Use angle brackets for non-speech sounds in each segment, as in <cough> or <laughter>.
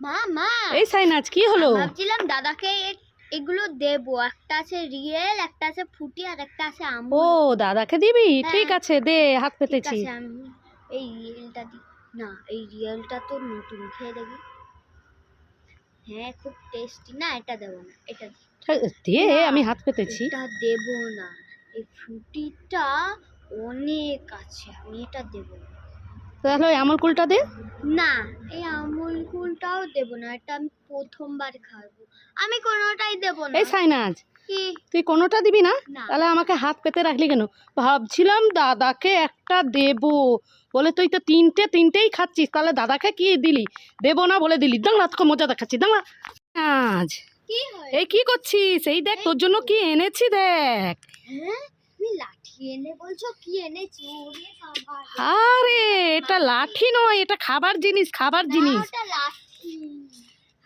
মা মা। এই সাইনাজ কি হলো? ভাবছিলাম দাদাকে এগুলো দেবো। একটা আছে রিয়েল একটা আছে ফুটি আর একটা আছে ও দাদাকে দিবি? হ্যাঁ। ঠিক আছে দে হাত পেতেছি। আমি এই রিয়েলটা দি না এই রিয়েলটা তো নতুন খেয়ে দেখি। হ্যাঁ খুব টেস্টি না এটা দেবো না এটা দি। আমি হাত পেতেছি। এটা দেবো না। এই ফ্রুটিটা অনেক আছে আমি এটা দেবো তাহলে আমল কুলটা দে। না এই আমুল কুলটাও দেবো না এটা আমি প্রথমবার খাব। আমি কোনোটাই দেবো না। এই সাইনাজ কি? তুই কোনোটা দিবি না? না। তাহলে আমাকে হাত পেতে রাখলি কেন? ভাবছিলাম দাদাকে একটা দেব। বলে তুই তো তিনটে তিনটেই খাচ্ছিস তাহলে দাদাকে কি দিলি? দেবো না বলে দিলি। দাঁড়া তোকে মজা দেখাচ্ছি দাঁড়া। আজ কি হয়? এই কি করছিস? এই দেখ তোর জন্য কি এনেছি দেখ। হ্যাঁ? তুমি লাঠি এনে বলছো কি এনেছি? আরে এটা লাঠি নয় এটা খাবার জিনিস খাবার জিনিস।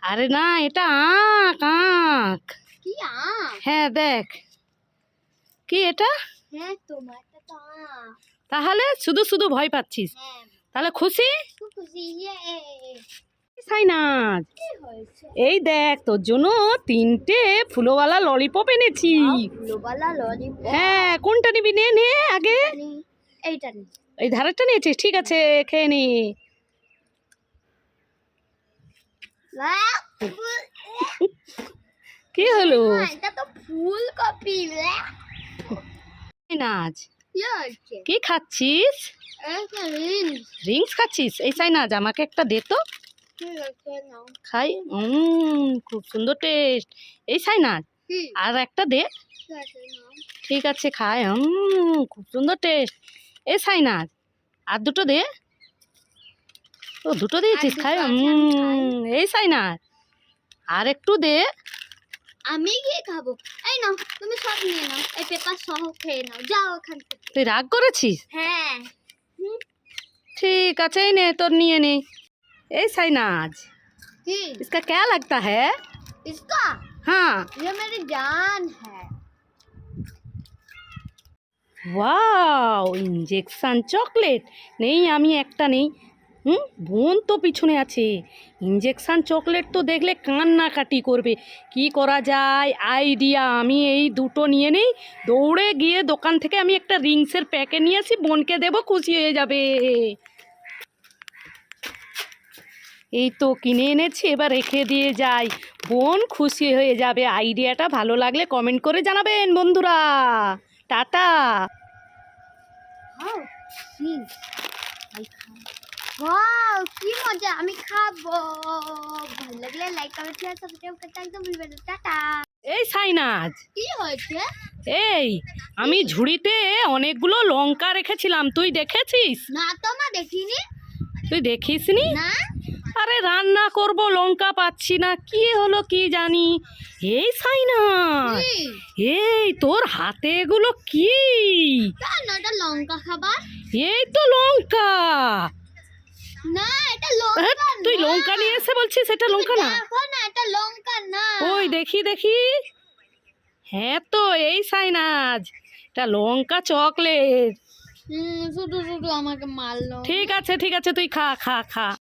আরে না এটা আঁক আঁক কি হ্যাঁ দেখ। কি এটা? হ্যাঁ তো তাহলে শুধু শুধু ভয় পাচ্ছিস। হ্যাঁ। তাহলে খুশি? খুশি ইয়ে। সাইনাজ। এই দেখ তোর জন্য তিনটে ফুলোওয়ালা ললিপপ এনেছি। ললিপপ হ্যাঁ কোনটা নিবি? নে নে আগে। এইটা নি এই ধারেরটা নিয়েছিস ঠিক আছে খেয়ে নি। <laughs> কি হলো? এটা তো ফুলকপি বাহ। সাইনাজ কি খাচ্ছিস? রিংস খাচ্ছিস? এই সাইনাজ আমাকে একটা দে তো। খাই উম, খুব সুন্দর টেস্ট এই সাইনাজ কি আর একটা দে। ঠিক আছে খাই উম, খুব সুন্দর টেস্ট এই সাইনাজ আর দুটো দে। ও দুটো দিয়েছিস খাই। উম, এই সাইনাজ আর একটু দে। আমি গিয়ে খাব। এই নাও তুমি সব নিয়ে নাও। এই পেপার সহ খেয়ে নাও। যাও ওখান থেকে। তুই রাগ করেছিস? হ্যাঁ। হুম, ठीक আছে এই নে তোর নিয়ে নে। এই साइनाज কি इसका क्या लगता है इसका हाँ ये मेरी जान है ওয়াও ইঞ্জেকশন চকলেট নেই আমি একটা নেই হুম বোন তো পিছনে আছে ইঞ্জেকশন চকলেট তো দেখলে কান্নাকাটি করবে কি করা যায় আইডিয়া আমি এই দুটো নিয়ে নেই দৌড়ে গিয়ে দোকান থেকে আমি একটা রিংসের প্যাকেট নিয়ে আসি বোনকে দেবো খুশি হয়ে যাবে এই তো কিনে এনেছি এবার রেখে দিয়ে যাই। বোন খুশি হয়ে যাবে। আইডিয়াটা ভালো লাগলে কমেন্ট করে জানাবেন বন্ধুরা। টাটা। ওয়াও কি? মজা আমি খাব। ভালো লাগলে লাইক কমেন্ট শেয়ার সাবস্ক্রাইব করতে একদম ভুলবেন না। টাটা। এই সাইনাজ। কি হয়েছে? এই আমি ঝুড়িতে অনেকগুলো লঙ্কা রেখেছিলাম। তুই দেখেছিস? না তো মা দেখিনি। তুই দেখিসনি? না। আরে রান্না করব লঙ্কা পাচ্ছি না কি হলো কি জানি? এই সাইনা এই তোর হাতে এগুলো কি? এটা লঙ্কা খাবার। এই তো লঙ্কা। না এটা লঙ্কা তুই লঙ্কা নিয়ে এসে বলছিস এটা লঙ্কা না? না এটা লঙ্কা না। ওই দেখি দেখি। হ্যাঁ তো এই সাইনাজ এটা লঙ্কা চকলেট। শুধু শুধু আমাকে মারলো। ঠিক আছে ঠিক আছে তুই খা খা খা।